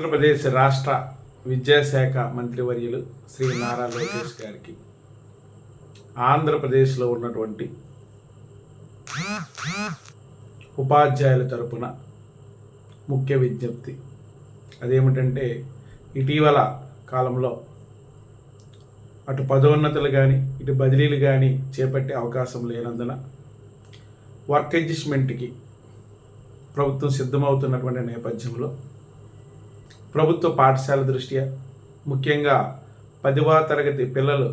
ఆంధ్రప్రదేశ్ రాష్ట్ర విద్యాశాఖ మంత్రివర్యులు శ్రీ నారా లోకేష్ గారికి. ఆంధ్రప్రదేశ్లో ఉన్నటువంటి ఉపాధ్యాయుల తరపున ముఖ్య విజ్ఞప్తి. అదేమిటంటే ఇటీవల కాలంలో అటు పదోన్నతులు కానీ ఇటు బదిలీలు కానీ చేపట్టే అవకాశం లేనందున వర్క్ అడ్జస్ట్మెంట్కి ప్రభుత్వం సిద్ధమవుతున్నటువంటి నేపథ్యంలో ప్రభుత్వ పాఠశాల దృష్ట్యా ముఖ్యంగా పదివ తరగతి పిల్లలు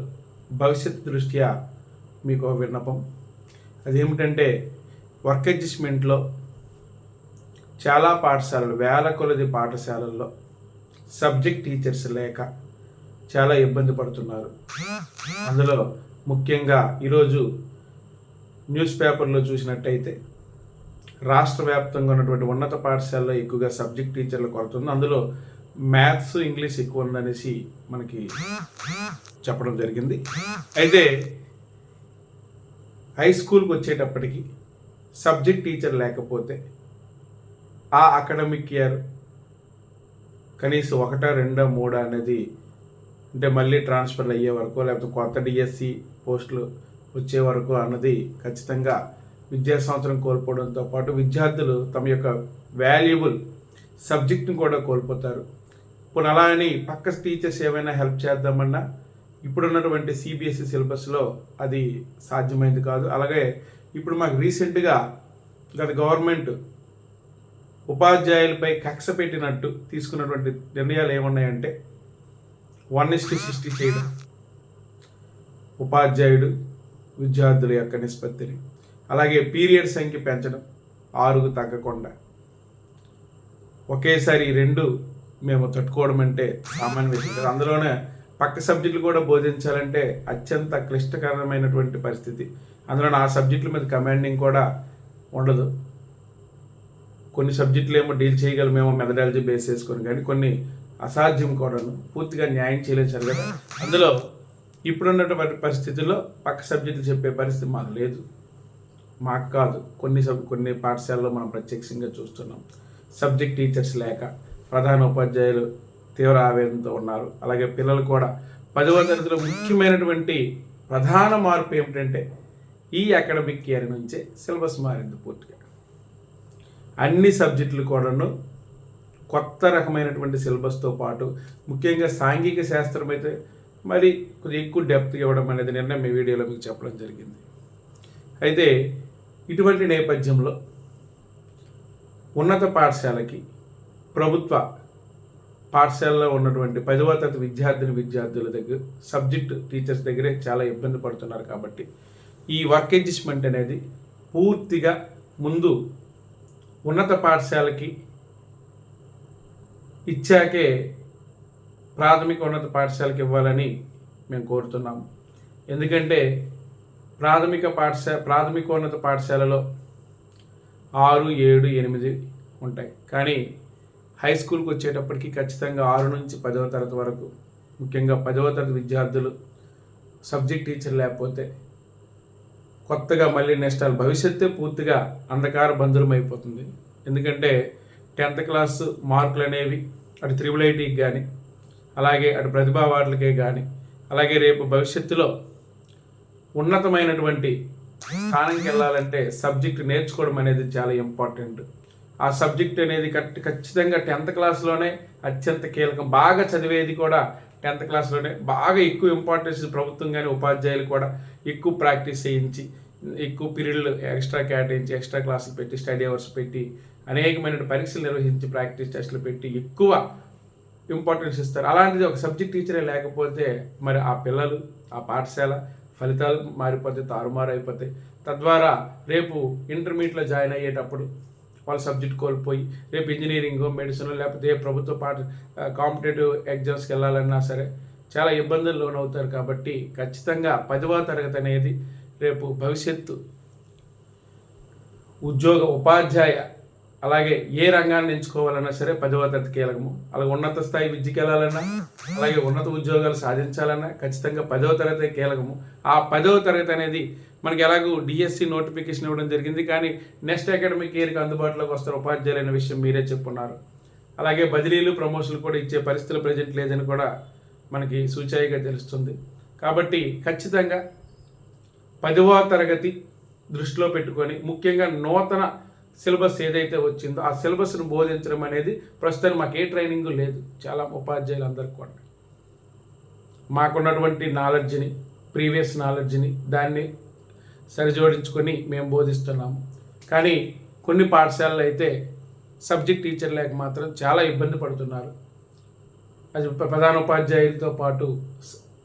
భవిష్యత్ దృష్ట్యా మీకు విన్నపం. అదేమిటంటే వర్క్ అడ్జస్ట్మెంట్లో చాలా పాఠశాలలు వేల కొలది పాఠశాలల్లో సబ్జెక్ట్ టీచర్స్ లేక చాలా ఇబ్బంది పడుతున్నారు. అందులో ముఖ్యంగా ఈరోజు న్యూస్ పేపర్లో చూసినట్టయితే రాష్ట్ర వ్యాప్తంగా ఉన్నటువంటి ఉన్నత పాఠశాలలో ఎక్కువగా సబ్జెక్ట్ టీచర్ల కొరత ఉంది. అందులో మ్యాథ్స్ ఇంగ్లీష్ ఎక్కువ ఉందనేసి మనకి చెప్పడం జరిగింది. అయితే హై స్కూల్కి వచ్చేటప్పటికి సబ్జెక్ట్ టీచర్ లేకపోతే ఆ అకాడమిక్ ఇయర్ కనీసం ఒకటో రెండో మూడో అనేది అంటే మళ్ళీ ట్రాన్స్ఫర్ అయ్యే వరకు లేకపోతే కొత్త డిఎస్సి పోస్టులు వచ్చే వరకు అన్నది ఖచ్చితంగా విద్యా సంవత్సరం కోల్పోవడంతో పాటు విద్యార్థులు తమ యొక్క వాల్యుబుల్ సబ్జెక్ట్ని కూడా కోల్పోతారు. పోనీ అలా అని పక్క టీచర్స్ ఏమైనా హెల్ప్ చేద్దామన్నా ఇప్పుడున్నటువంటి సిబిఎస్ఈ సిలబస్లో అది సాధ్యమైంది కాదు. అలాగే ఇప్పుడు మాకు రీసెంట్గా గత గవర్నమెంట్ ఉపాధ్యాయులపై కక్ష పెట్టినట్టు తీసుకున్నటువంటి నిర్ణయాలు ఏమున్నాయంటే వన్ ఇస్టి సిక్స్టీ చేయడం. ఉపాధ్యాయుడు విద్యార్థుల యొక్క నిష్పత్తిని. అలాగే పీరియడ్ సంఖ్య పెంచడం ఆరుకు తగ్గకుండా. ఒకేసారి రెండు మేము తట్టుకోవడం అంటే సామాన్య విషయం కాదు. అందులోనే పక్క సబ్జెక్టులు కూడా బోధించాలంటే అత్యంత క్లిష్టకరమైనటువంటి పరిస్థితి. అందులో ఆ సబ్జెక్టుల మీద కమాండింగ్ కూడా ఉండదు. కొన్ని సబ్జెక్టులు ఏమో డీల్ చేయగలమేమో మెథడాలజీ బేస్ చేసుకొని కానీ కొన్ని అసాధ్యం కూడాను పూర్తిగా న్యాయం చేయలేదు సార్ కదా అందులో ఇప్పుడున్నటువంటి పరిస్థితుల్లో పక్క సబ్జెక్టులు చెప్పే పరిస్థితి మాకు లేదు. మాకు కాదు. కొన్ని సబ్ కొన్ని పాఠశాలలో మనం ప్రత్యక్షంగా చూస్తున్నాం. సబ్జెక్ట్ టీచర్స్ లేక ప్రధాన ఉపాధ్యాయులు తీవ్ర ఆవేదనతో ఉన్నారు. అలాగే పిల్లలు కూడా పదవ తరగతిలో ముఖ్యమైనటువంటి ప్రధాన మార్పు ఏమిటంటే ఈ అకాడమిక్ ఇయర్ నుంచే సిలబస్ మారింది పూర్తిగా. అన్ని సబ్జెక్టులు కూడాను కొత్త రకమైనటువంటి సిలబస్తో పాటు ముఖ్యంగా సాంఘిక శాస్త్రం అయితే మరి కొద్దిగా ఎక్కువ డెప్త్ ఇవ్వడం అనేది నిన్న మీ వీడియోలో మీకు చెప్పడం జరిగింది. అయితే ఇటువంటి నేపథ్యంలో ఉన్నత పాఠశాలకి ప్రభుత్వ పాఠశాలలో ఉన్నటువంటి పదవ తరగతి విద్యార్థిని విద్యార్థుల దగ్గర సబ్జెక్ట్ టీచర్స్ దగ్గరే చాలా ఇబ్బంది పడుతున్నారు కాబట్టి ఈ వర్క్ అడ్జస్ట్మెంట్ అనేది పూర్తిగా ముందు ఉన్నత పాఠశాలకి ఇచ్చాకే ప్రాథమిక ఉన్నత పాఠశాలకి ఇవ్వాలని మేము కోరుతున్నాము. ఎందుకంటే ప్రాథమిక పాఠశాల ప్రాథమికోన్నత పాఠశాలలో ఆరు ఏడు ఎనిమిది ఉంటాయి. కానీ హై స్కూల్కి వచ్చేటప్పటికి ఖచ్చితంగా ఆరు నుంచి పదవ తరగతి వరకు ముఖ్యంగా పదవ తరగతి విద్యార్థులు సబ్జెక్ట్ టీచర్ లేకపోతే కొత్తగా మళ్ళీ నెక్స్ట్ భవిష్యత్తే పూర్తిగా అంధకార బంధురం అయిపోతుంది. ఎందుకంటే టెన్త్ క్లాస్ మార్కులు అనేవి అటు త్రిబుల్ ఐటీకి కానీ అలాగే అటు ప్రతిభా అవార్డులకే కానీ అలాగే రేపు భవిష్యత్తులో ఉన్నతమైనటువంటి స్థానంకి వెళ్ళాలంటే సబ్జెక్ట్ నేర్చుకోవడం అనేది చాలా ఇంపార్టెంట్ ఆ సబ్జెక్ట్ అనేది కట్ ఖచ్చితంగా టెన్త్ క్లాస్లోనే అత్యంత కీలకం. బాగా చదివేది కూడా టెన్త్ క్లాస్లోనే. బాగా ఎక్కువ ఇంపార్టెన్స్ ప్రభుత్వం కానీ ఉపాధ్యాయులు కూడా ఎక్కువ ప్రాక్టీస్ చేయించి ఎక్కువ పీరియడ్లు ఎక్స్ట్రా కేటాయించి ఎక్స్ట్రా క్లాసులు పెట్టి స్టడీ అవర్స్ పెట్టి అనేకమైన పరీక్షలు నిర్వహించి ప్రాక్టీస్ టెస్టులు పెట్టి ఎక్కువ ఇంపార్టెన్స్ ఇస్తారు. అలాంటిది ఒక సబ్జెక్ట్ టీచరే లేకపోతే మరి ఆ పిల్లలు ఆ పాఠశాల ఫలితాలు మారిపోతే తారుమారు అయిపోతాయి తద్వారా రేపు ఇంటర్మీడియట్లో జాయిన్ అయ్యేటప్పుడు వాళ్ళ సబ్జెక్ట్ కోల్పోయి రేపు ఇంజనీరింగ్ మెడిసిన్ లేకపోతే ఏ ప్రభుత్వ పాఠ కాంపిటేటివ్ ఎగ్జామ్స్కి వెళ్ళాలన్నా సరే చాలా ఇబ్బందులు లోనవుతారు కాబట్టి ఖచ్చితంగా పదవ తరగతి అనేది రేపు భవిష్యత్తు ఉద్యోగ ఉపాధ్యాయ అలాగే ఏ రంగాన్ని ఎంచుకోవాలన్నా సరే పదవ తరగతి కీలకము. అలాగే ఉన్నత స్థాయి విద్యకి వెళ్ళాలన్నా అలాగే ఉన్నత ఉద్యోగాలు సాధించాలన్నా ఖచ్చితంగా పదవ తరగతి కీలకము. ఆ పదవ తరగతి అనేది మనకి ఎలాగో డిఎస్సి నోటిఫికేషన్ ఇవ్వడం జరిగింది. కానీ నెక్స్ట్ అకాడమిక్ ఇయర్కి అందుబాటులోకి వస్తారు ఉపాధ్యాయులు అనే విషయం మీరే చెప్పున్నారు. అలాగే బదిలీలు ప్రమోషన్లు కూడా ఇచ్చే పరిస్థితులు ప్రజెంట్ లేదని కూడా మనకి సూచాయిగా తెలుస్తుంది. కాబట్టి ఖచ్చితంగా పదవ తరగతి దృష్టిలో పెట్టుకొని ముఖ్యంగా నూతన సిలబస్ ఏదైతే వచ్చిందో ఆ సిలబస్ను బోధించడం అనేది ప్రస్తుతం మాకు ఏ ట్రైనింగ్ లేదు. చాలా ఉపాధ్యాయులందరికీ కూడా. మాకున్నటువంటి నాలెడ్జ్ని ప్రీవియస్ నాలెడ్జ్ని దాన్ని సరిజోడించుకొని మేము బోధిస్తున్నాము. కానీ కొన్ని పాఠశాలలు అయితే సబ్జెక్ట్ టీచర్ లేక మాత్రం చాలా ఇబ్బంది పడుతున్నారు. అది ప్రధాన ఉపాధ్యాయులతో పాటు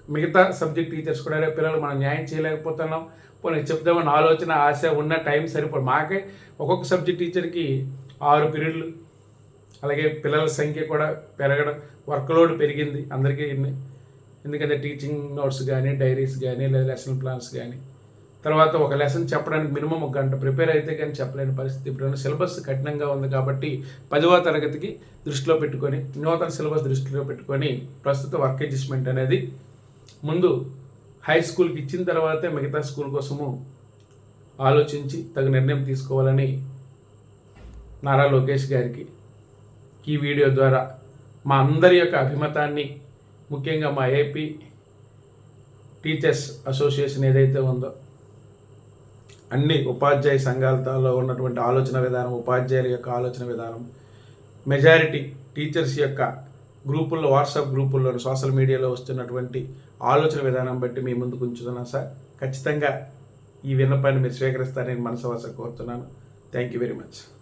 మిగతా సబ్జెక్ట్ టీచర్స్ కూడా పిల్లలు మనం న్యాయం చేయలేకపోతున్నాం. పోనీ చెప్దామని ఆలోచన ఆశ ఉన్న టైం సరిపడు మాకే ఒక్కొక్క సబ్జెక్ట్ టీచర్కి ఆరు పీరియడ్లు అలాగే పిల్లల సంఖ్య కూడా పెరగడం వర్క్లోడ్ పెరిగింది అందరికీ. ఎందుకంటే టీచింగ్ నోట్స్ కానీ డైరీస్ కానీ లేదా లెసన్ ప్లాన్స్ కానీ తర్వాత ఒక లెసన్ చెప్పడానికి మినిమం ఒక గంట ప్రిపేర్ అయితే కానీ చెప్పలేని పరిస్థితి. ఇప్పుడు సిలబస్ కఠినంగా ఉంది కాబట్టి పదవ తరగతికి దృష్టిలో పెట్టుకొని నూతన సిలబస్ దృష్టిలో పెట్టుకొని ప్రస్తుత వర్క్ అడ్జస్ట్మెంట్ అనేది ముందు హై స్కూల్కి ఇచ్చిన తర్వాతే మిగతా స్కూల్ కోసము ఆలోచించి తగు నిర్ణయం తీసుకోవాలని నారా లోకేష్ గారికి ఈ వీడియో ద్వారా మా అందరి యొక్క అభిమతాన్ని ముఖ్యంగా మా ఏపీ టీచర్స్ అసోసియేషన్ ఏదైతే ఉందో అన్ని ఉపాధ్యాయ సంఘాలతో ఉన్నటువంటి ఆలోచన విధానం ఉపాధ్యాయుల యొక్క ఆలోచన విధానం మెజారిటీ టీచర్స్ యొక్క గ్రూపుల్లో వాట్సాప్ గ్రూపుల్లో సోషల్ మీడియాలో వస్తున్నటువంటి ఆలోచన విధానం బట్టి మీ ముందుకు ఉంచుతున్నాను సార్. ఖచ్చితంగా ఈ విన్నపాన్ని మీరు స్వీకరిస్తారని మనసు కోరుతున్నాను. Thank you very much